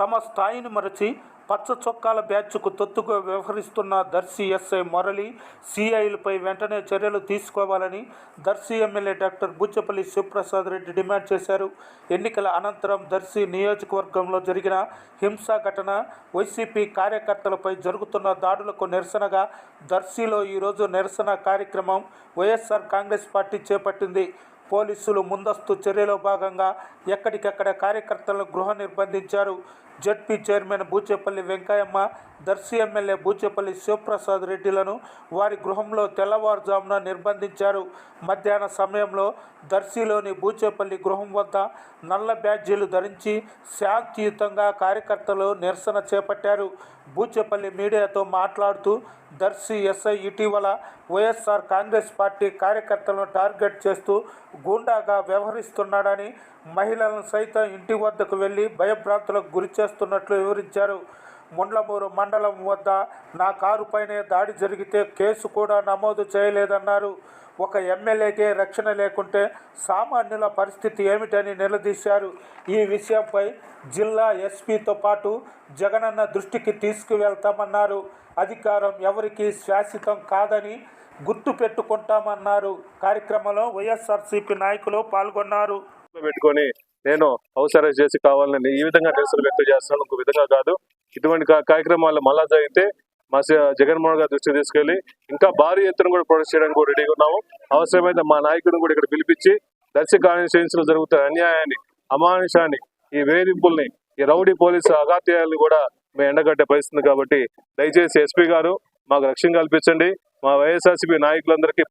తమ స్థాయిని మరచి పచ్చ చొక్కాల బ్యాచ్కు తొత్తుగా వ్యవహరిస్తున్న దర్శి ఎస్ఐ మురళి సిఐలపై వెంటనే చర్యలు తీసుకోవాలని Darsi MLA doctor Buchepalli Sivaprasad Reddy demand చేశారు. ఎన్నికల అనంతరం దర్శి నియోజకవర్గంలో జరిగిన హింసా ఘటన వైసీపీ కార్యకర్తలపై జరుగుతున్న దాడులకు నిరసనగా దర్శిలో ఈరోజు నిరసన కార్యక్రమం వైఎస్ఆర్ కాంగ్రెస్ పార్టీ చేపట్టింది. పోలీసులు ముందస్తు చర్యలో భాగంగా ఎక్కడికక్కడ కార్యకర్తలను గృహ నిర్బంధించారు. ZP chairman Buchepalli Venkayamma Darsi MLA Buchepalli Sivaprasad రెడ్డిలను వారి గృహంలో తెల్లవారుజామున నిర్బంధించారు. మధ్యాహ్న సమయంలో దర్శిలోని బూచేపల్లి గృహం వద్ద నల్ల బ్యాడ్జీలు ధరించి శాంతియుతంగా కార్యకర్తలు నిరసన చేపట్టారు. బూచేపల్లి మీడియాతో మాట్లాడుతూ దర్శి ఎస్ఐ ఇటీవల వైఎస్ఆర్ కాంగ్రెస్ పార్టీ కార్యకర్తలను టార్గెట్ చేస్తూ గూండాగా వ్యవహరిస్తున్నాడని మహిళలను సైతం ఇంటి వద్దకు వెళ్ళి భయభ్రాంతులకు గురి చేస్తున్నట్లు వివరించారు. ముండ్లమూరు మండలం వద్ద నా కారుపైనే దాడి జరిగితే కేసు కూడా నమోదు చేయలేదన్నారు. ఒక ఎమ్మెల్యేకే రక్షణ లేకుంటే సామాన్యుల పరిస్థితి ఏమిటని నిలదీశారు. ఈ విషయంపై జిల్లా ఎస్పీతో పాటు జగనన్న దృష్టికి తీసుకువెళ్తామన్నారు. అధికారం ఎవరికీ శాశ్వతం కాదని గుర్తు పెట్టుకుంటామన్నారు. కార్యక్రమంలో వైఎస్ఆర్సీపీ నాయకులు పాల్గొన్నారు. పెట్టుకొని నేను హౌస్ అరెస్ట్ చేసి కావాలని ఈ విధంగా నిరసన వ్యక్తం చేస్తున్నాను. ఇంకో విధంగా కాదు. ఇటువంటి కా- కార్యక్రమాలు మళ్ళా జరిగితే మా జగన్మోహన్ గారి దృష్టికి తీసుకెళ్ళి ఇంకా భారీ ఎత్తున కూడా ప్రొడక్ట్ చేయడానికి కూడా రెడీగా ఉన్నాము. అవసరమైతే మా నాయకుడిని కూడా ఇక్కడ పిలిపించి దర్శక కాన్స్టిట్యూన్స్ జరుగుతున్న అన్యాయాన్ని అమానుషాన్ని ఈ వేధింపుల్ని ఈ రౌడీ పోలీసు అగాత్యాలను కూడా మేము ఎండగట్టే పరిస్థితుంది కాబట్టి దయచేసి ఎస్పీ గారు మాకు రక్షణ కల్పించండి. మా వైఎస్ఆర్సీపీ నాయకులందరికీ